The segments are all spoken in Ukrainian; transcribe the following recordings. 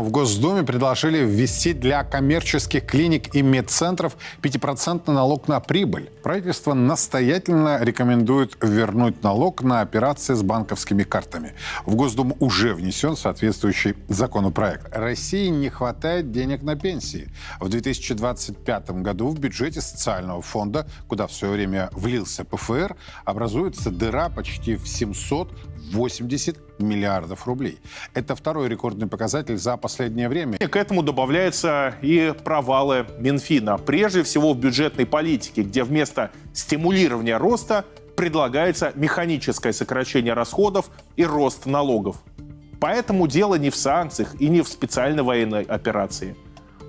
В Госдуме предложили ввести для коммерческих клиник и медцентров 5% налог на прибыль. Правительство настоятельно рекомендует вернуть налог на операции с банковскими картами. В Госдуму уже внесен соответствующий законопроект. России не хватает денег на пенсии. В 2025 году в бюджете социального фонда, куда в свое время влился ПФР, образуется дыра почти в 780 миллиардов рублей. Это второй рекордный показатель за последнее время. И к этому добавляются и провалы Минфина. Прежде всего в бюджетной политике, где вместо стимулирования роста предлагается механическое сокращение расходов и рост налогов. Поэтому дело не в санкциях и не в специальной военной операции,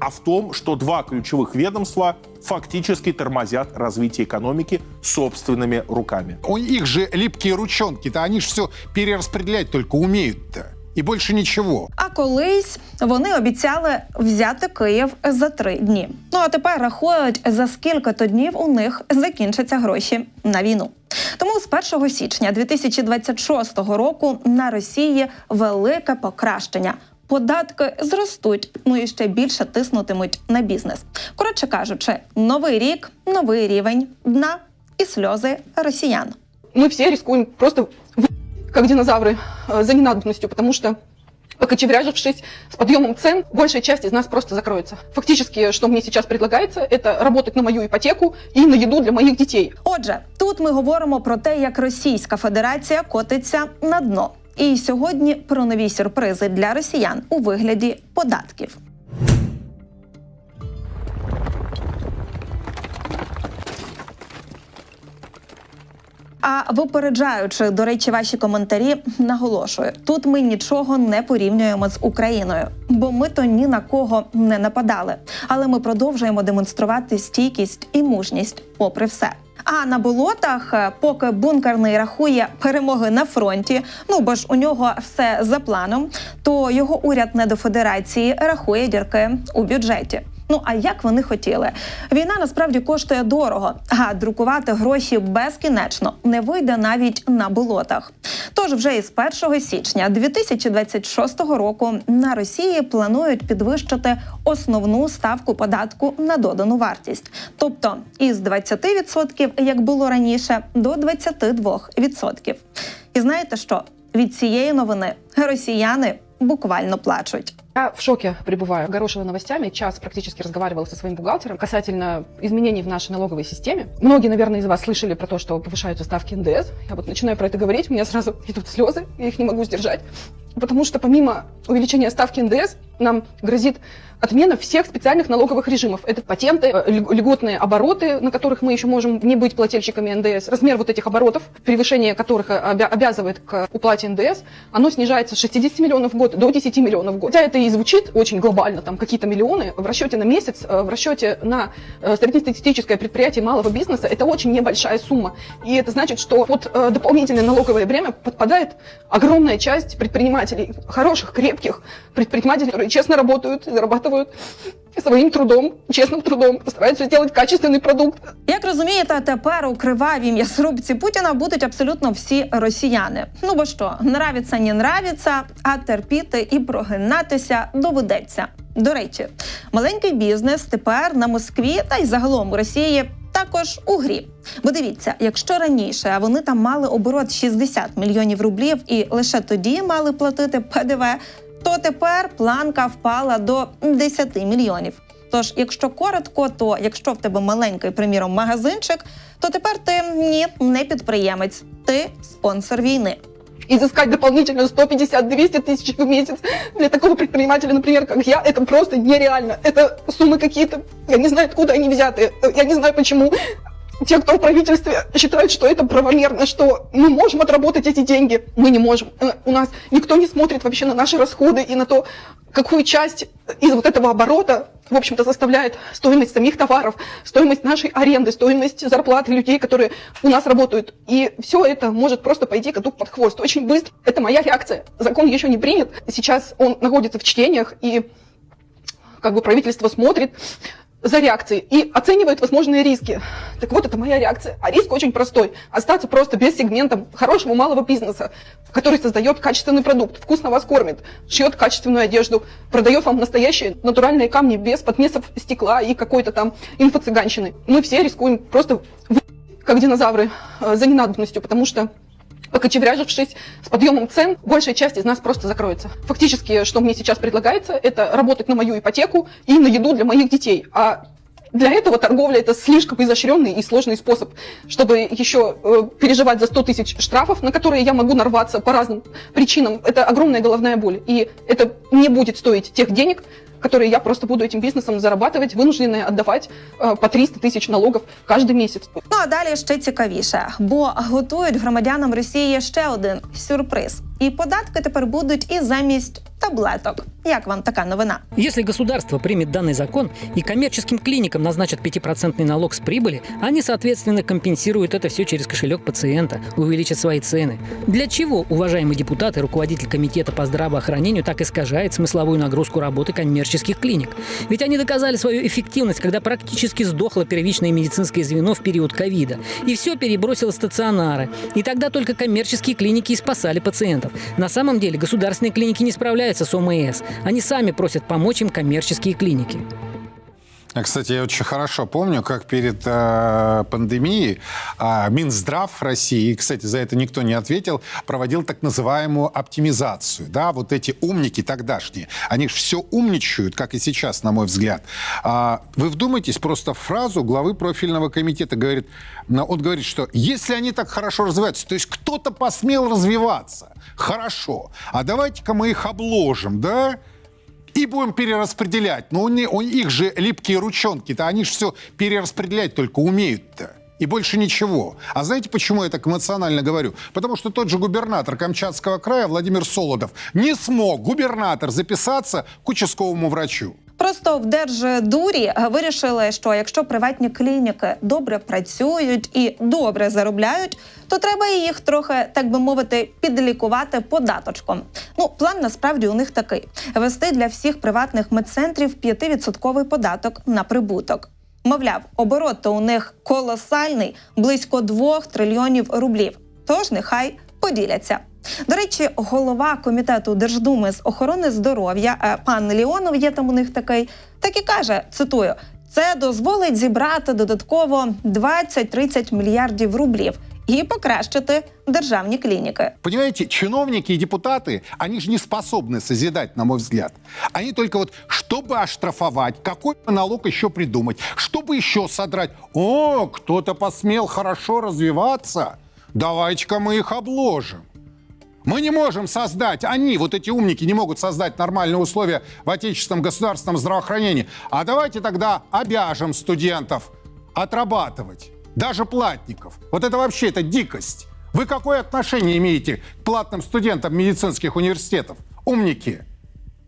а в том, что два ключевых ведомства фактически тормозят развитие экономики собственными руками. У них же липкие ручонки-то, они же все перераспределять только умеют-то. И больше ничего. А колись вони обіцяли взяти Київ за три дні. Ну а тепер рахують, за скільки то днів у них закінчаться гроші на війну. Тому з 1 січня 2026 року на Росії велике покращення. Податки зростуть, ну і ще більше тиснутимуть на бізнес. Коротше кажучи, новий рік, новий рівень дна і сльози росіян. мы все рискуем просто в- как динозавры э, за ненадобностью, потому что покочевряжившись с подъемом цен, большая часть из нас просто закроется. Фактически, что мне сейчас предлагается, это работать на мою ипотеку и на еду для моих детей. Отже, тут ми говоримо про те, як Російська Федерація котиться на дно. І сьогодні про нові сюрпризи для росіян у вигляді податків. А випереджаючи, до речі, ваші коментарі, наголошую, тут ми нічого не порівнюємо з Україною, бо ми то ні на кого не нападали. Але ми продовжуємо демонструвати стійкість і мужність, попри все. А на болотах, е, поки бункерний рахує перемоги на фронті, ну бо ж у нього все за планом, то його уряд недофедерації рахує дірки у бюджеті. Ну а як вони хотіли? Війна насправді коштує дорого, а друкувати гроші безкінечно не вийде навіть на болотах. Тож вже із 1 січня 2026 року на Росії планують підвищити основну ставку податку на додану вартість, тобто із 20%, як було раніше, до 22%. І знаєте що? Від цієї новини росіяни буквально плачуть. Я в шоке пребываю. Горошила новостями. Час практически разговаривала со своим бухгалтером касательно изменений в нашей налоговой системе. Многие, наверное, из вас слышали про то, что повышаются ставки НДС. Я вот начинаю про это говорить, у меня сразу идут слезы, я их не могу сдержать. Потому что помимо увеличения ставки НДС, нам грозит отмена всех специальных налоговых режимов. Это патенты, э, льг- льготные обороты, на которых мы еще можем не быть плательщиками НДС. Размер вот этих оборотов, превышение которых э, обя- обязывает к уплате НДС, оно снижается с 60 миллионов в год до 10 миллионов в год. Хотя это и звучит очень глобально, там какие-то миллионы, в расчете на месяц, э, в расчете на среднестатистическое предприятие малого бизнеса, это очень небольшая сумма. И это значит, что под дополнительное налоговое бремя подпадает огромная часть предпринимателей, хороших, крепких предпринимателей, которые честно работают, зарабатывают своим трудом, честным трудом, постараются сделать качественный продукт, Як розумієте, тепер у кривавій м'ясорубці Путіна будуть абсолютно всі росіяни. Ну бо що, нравиться, не нравиться, а терпіти і прогинатися доведеться. До речі, маленький бізнес тепер на Москві та й загалом у Росії. Також у грі. Бо дивіться, якщо раніше вони там мали оборот 60 мільйонів рублів і лише тоді мали платити ПДВ, то тепер планка впала до 10 мільйонів. Тож, якщо коротко, то якщо в тебе маленький, приміром, магазинчик, то тепер ти ні, не підприємець, ти спонсор війни. изыскать дополнительно 150-200 тысяч в месяц для такого предпринимателя, например, как я, это просто нереально. Это суммы какие-то, я не знаю, откуда они взяты, я не знаю, почему Те, кто в правительстве считают, что это правомерно, что мы можем отработать эти деньги, мы не можем. Э, У нас никто не смотрит вообще на наши расходы и на то, какую часть из вот этого оборота, в общем-то, составляет стоимость самих товаров, стоимость нашей аренды, стоимость зарплаты людей, которые у нас работают. И все это может просто пойти коту под хвост очень быстро. Это моя реакция. Закон еще не принят. Сейчас он находится в чтениях, и как бы правительство смотрит, за реакцией и оценивают возможные риски. Так вот, это моя реакция. А риск очень простой. Остаться просто без сегмента хорошего малого бизнеса, который создает качественный продукт, вкусно вас кормит, шьет качественную одежду, продает вам настоящие натуральные камни без подмесов стекла и какой-то там инфо-цыганщины. Мы все рискуем просто как динозавры э, за ненадобностью, потому что покочевряжившись с подъемом цен, большая часть из нас просто закроется. Фактически, что мне сейчас предлагается, это работать на мою ипотеку и на еду для моих детей. А для этого торговля это слишком изощренный и сложный способ, чтобы еще э, переживать за 100 тысяч штрафов, на которые я могу нарваться по разным причинам. Это огромная головная боль. И это не будет стоить тех денег, которые я просто буду этим бизнесом зарабатывать, вынужденная отдавать э, по 300 тисяч налогов каждый месяц. Ну а далі ще цікавіше, бо готують громадянам Росії ще один сюрприз. І податки тепер будуть і замість таблеток. Як вам така новина? Если государство примет данный закон и коммерческим клиникам назначат 5% налог с прибыли, они, соответственно, компенсируют это все через кошелек пациента, увеличат свои цены. Для чего, уважаемый депутат и руководитель комитета по здравоохранению так искажает смысловую нагрузку работы коммерческих клиник? Ведь они доказали свою эффективность, когда практически сдохло первичное медицинское звено в период ковида, и все перебросило стационары. И тогда только коммерческие клиники и спасали пациентов. На самом деле государственные клиники не справляются с ОМС. Они сами просят помочь им коммерческие клиники. А, Кстати, я очень хорошо помню, как перед э, пандемией э, Минздрав России, и, кстати, за это никто не ответил, проводил так называемую оптимизацию. Да, вот эти умники тогдашние, они же все умничают, как и сейчас, на мой взгляд. А, вы вдумайтесь просто фразу главы профильного комитета. Говорит, он говорит, что если они так хорошо развиваются, то есть кто-то посмел развиваться. Хорошо. А давайте-ка мы их обложим, да? И будем перераспределять. Но у, не- у них же липкие ручонки-то, они же все перераспределять только умеют-то. И больше ничего. А знаете, почему я так эмоционально говорю? Потому что тот же губернатор Камчатского края Владимир Солодов не смог, губернатор, записаться к участковому врачу. Просто в Держдурі е, вирішили, що якщо приватні клініки добре працюють і добре заробляють, то треба їх трохи, так би мовити, підлікувати податочком. Ну, план насправді у них такий: вести для всіх приватних медцентрів 5% податок на прибуток. Мовляв, оборот то у них колосальний, близько 2 трильйонів рублів. Тож нехай поділяться. До речі, голова комітету Держдуми з охорони здоров'я е, пан Леонов, є там у них такий, так і каже: цитую: це дозволить зібрати додатково 20-30 мільярдів рублів і покращити державні клініки. Понимаете, чиновники и депутаты, они же не способны созидать, на мой взгляд. Они только вот, чтобы оштрафовать, какой налог еще придумать, чтобы еще содрать. О, кто-то посмел хорошо развиваться, давайте-ка мы их обложим. Мы не можем создать, они, вот эти умники, не могут создать нормальные условия в отечественном государственном здравоохранении. А давайте тогда обяжем студентов отрабатывать, даже платников. Вот это вообще, это дикость. Вы какое отношение имеете к платным студентам медицинских университетов? Умники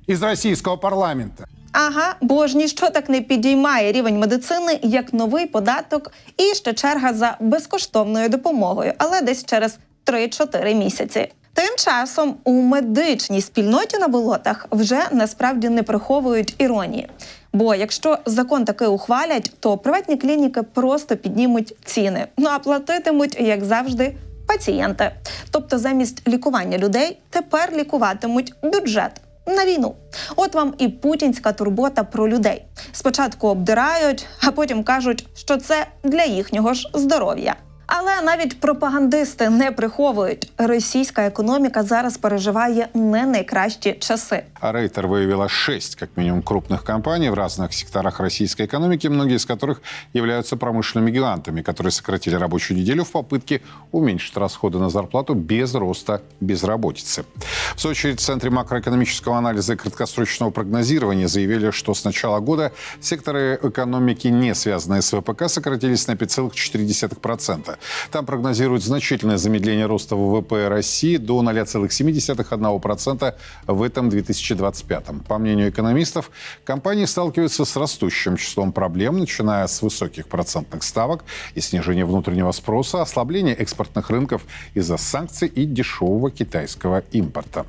из российского парламента. Ага, бо ж ніщо так не підіймає рівень медицини, як новий податок і ще черга за безкоштовною допомогою, але десь через 3-4 місяці. Тим часом у медичній спільноті на болотах вже насправді не приховують іронії. Бо якщо закон таки ухвалять, то приватні клініки просто піднімуть ціни. Ну а платитимуть, як завжди, пацієнти. Тобто, замість лікування людей тепер лікуватимуть бюджет на війну. От вам і путінська турбота про людей. Спочатку обдирають, а потім кажуть, що це для їхнього ж здоров'я. Але навіть пропагандисти не приховують. Російська економіка зараз переживає не найкращі часи. А Рейтер выявила шесть, как минимум, крупных компаний в разных секторах российской экономики, многие из которых являются промышленными гигантами, которые сократили рабочую неделю в попытке уменьшить расходы на зарплату без роста безработицы. В свою очередь, в Центре макроэкономического анализа и краткосрочного прогнозирования заявили, что с начала года секторы экономики, не связанные с ВПК, сократились на 5,4%. Там прогнозируют значительное замедление роста ВВП России до 0,7% в этом 2025. По мнению экономистов, компании сталкиваются с растущим числом проблем, начиная с высоких процентных ставок и снижения внутреннего спроса, ослабления экспортных рынков из-за санкций и дешевого китайского импорта.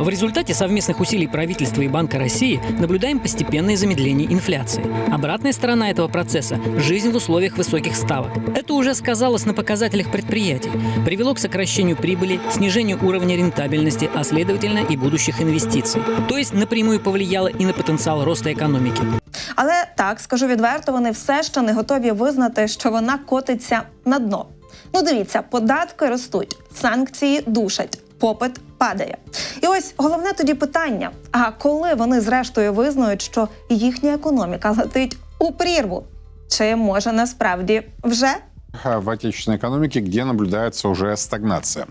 В результате совместных усилий правительства и Банка России наблюдаем постепенное замедление инфляции. Обратная сторона этого процесса – жизнь в условиях высоких ставок. Это уже сказалось на показателях предприятий, привело к сокращению прибыли, снижению уровня рентабельности, а следовательно и будущих инвестиций. То есть напрямую повлияло и на потенциал роста экономики. Але так скажу відверто, вони все ще не готові визнати, що вона котиться на дно. Ну, дивіться, податки ростуть, санкції душать, попит падає. І ось головне тоді питання: а коли вони зрештою визнають, що їхня економіка летить у прірву? Чи може насправді вже? В отечественной экономике, где наблюдается уже стагнация.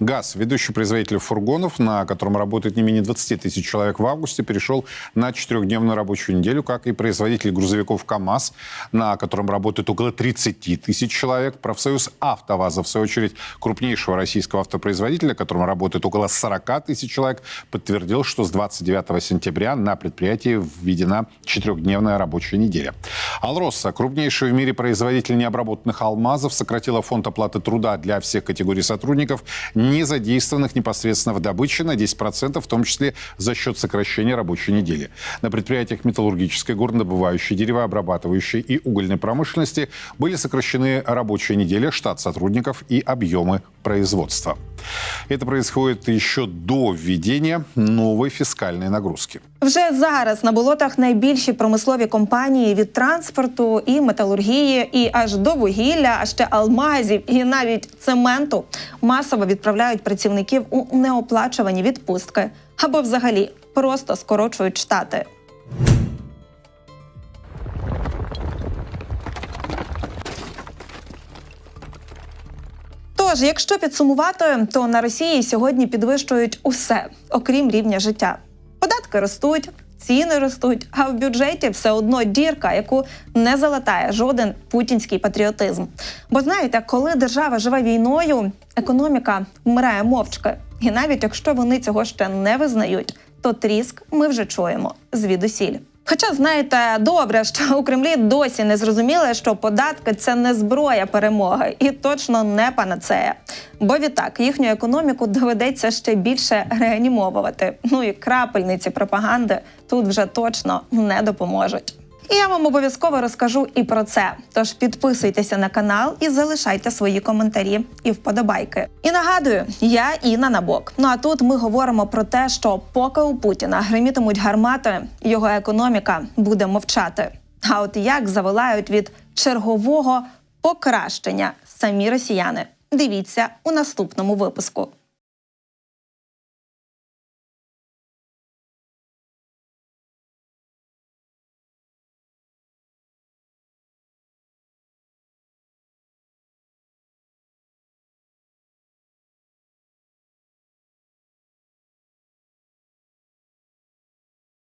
ГАЗ, ведущий производитель фургонов, на котором работает не менее 20 тысяч человек в августе, перешел на четырехдневную рабочую неделю, как и производитель грузовиков КАМАЗ, на котором работает около 30 тысяч человек. Профсоюз АвтоВАЗа, в свою очередь, крупнейшего российского автопроизводителя, которым работает около 40 тысяч человек, подтвердил, что с 29 сентября на предприятии введена четырехдневная рабочая неделя. Алроса, крупнейший в мире производитель необработанных алмазов, сократила фонд оплаты труда для всех категорий сотрудников, не задействованных непосредственно в добыче на 10%, в том числе за счет сокращения рабочей недели. На предприятиях металлургической, горнодобывающей, деревообрабатывающей и угольной промышленности были сокращены рабочие недели, штат сотрудников и объемы производства. Это происходит еще до введения новой фискальной нагрузки. Вже зараз на болотах найбільші промислові компанії від транспорту і металургії, і аж до вугілля, а ще алмазів і навіть цементу масово відправляють працівників у неоплачувані відпустки або взагалі просто скорочують штати. Тож, якщо підсумувати, то на Росії сьогодні підвищують усе, окрім рівня життя. Податки ростуть, ціни ростуть, а в бюджеті все одно дірка, яку не залатає жоден путінський патріотизм. Бо знаєте, коли держава живе війною, економіка вмирає мовчки. І навіть якщо вони цього ще не визнають, то тріск ми вже чуємо звідусіль. Хоча знаєте добре, що у Кремлі досі не зрозуміли, що податки це не зброя перемоги і точно не панацея. Бо відтак їхню економіку доведеться ще більше реанімовувати. Ну і крапельниці пропаганди тут вже точно не допоможуть. І я вам обов'язково розкажу і про це. Тож підписуйтеся на канал і залишайте свої коментарі і вподобайки. І нагадую, я Інна Набок. Ну а тут ми говоримо про те, що поки у Путіна гримітимуть гармати, його економіка буде мовчати. А от як завилають від чергового покращення самі росіяни? Дивіться у наступному випуску.